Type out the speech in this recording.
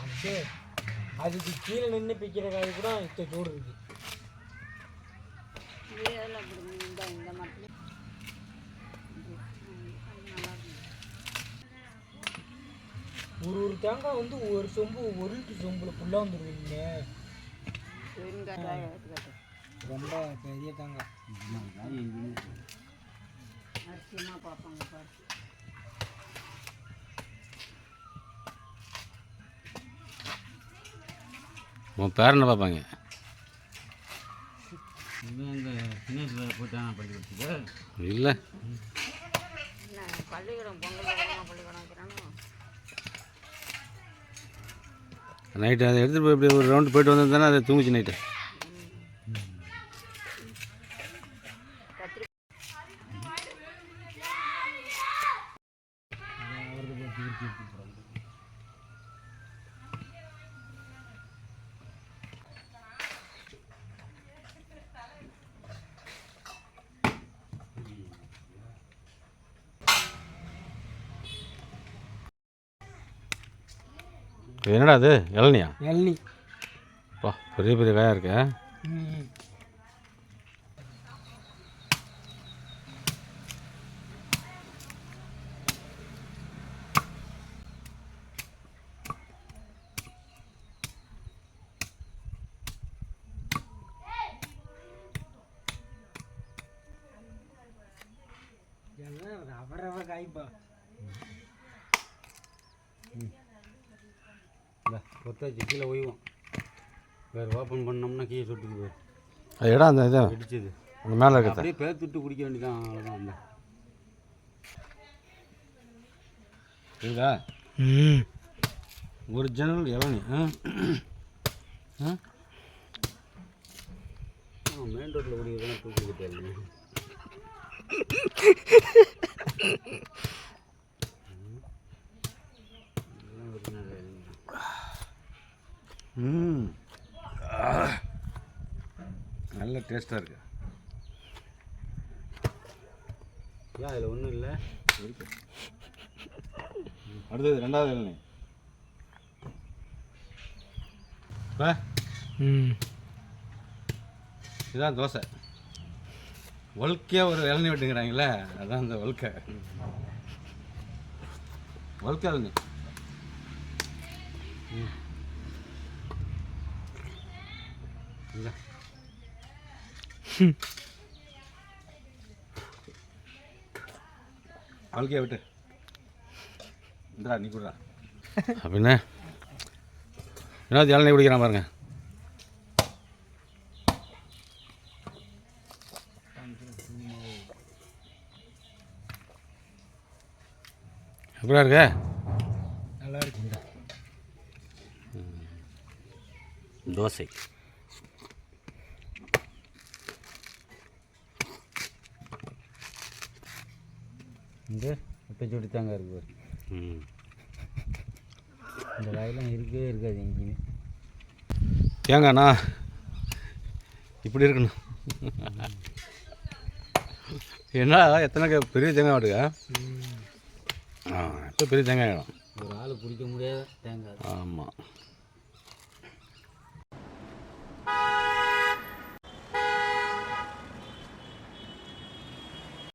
அது அதுக்கு கீழே நின்று பிக்கிற காய் கூட இத்த சூடு இருக்கு. ஒரு ஒரு தேங்காய் வந்து ஒரு சொம்பு ஒரு லிட்டர் சொம்புல ஃபுல்லாக வந்துருவீங்க ரொம்ப பெரிய தேங்காய். அரிசியமாக பார்ப்பாங்க பாரு உன் பேர் என்ன பார்ப்பாங்க இல்லை. நைட்டு அதை எடுத்துகிட்டு போய் இப்படி ஒரு ரவுண்டு போயிட்டு வந்தது தானே அதை தூங்குச்சு நைட்டு என்னடா அது இளநியா? இளநி. பா பெரிய பெரிய காயாக இருக்கு. ம். இதெல்லாம் ரவ இல்லை கொத்தாச்சு கீழே ஒய்வோம் வேறு ஓப்பன் பண்ணோம்னா கீழே சுட்டுக்கு போயிடும். அது இடம் அந்த இது? வெடிச்சது அந்த மேலே இருக்கிறத. அப்படியே பேத்துட்டு குடிக்க வேண்டியதான் அவ்வளோதான் இல்லை இருக்கா ம். ஒரிஜினல் இளநி ஆ? ஆ? மெயின் ரோட்டில் குடிக்கிறதுனா தூக்கி விட்டாரு ம் ஆ. நல்ல டேஸ்ட்டாக இருக்கு. ஏன் அதில் ஒன்றும் இல்லை. இருக்கு. அடுத்தது ரெண்டாவது இளநி. ம். இதுதான் தோசை. ஒல்கே ஒரு இளநி வெட்டுங்கிறாங்களே அதான் அந்த ஒல்கை ஒல்கை இளநி. இல்லை வாழ்க்கையை விட்டு இந்தா நீ கொடுறா அப்படின்னா என்ன இளநீ குடிக்கிறான் பாருங்க எப்படா இருக்க நல்லா இருக்குங்க தோசை இங்கே முட்டைச்சோடி தாங்க இருக்கு பாரு. ம். இந்த காயெல்லாம் இருக்கவே இருக்காது எங்கேயுமே. தேங்காய்ண்ணா இப்படி இருக்கணும். என்ன எத்தனை பெரிய தேங்காய் வாட்டுக்க ஆ இப்போ பெரிய தேங்காய் ஒரு ஆள் பிடிக்க முடியாத தேங்காய் ஆமாம்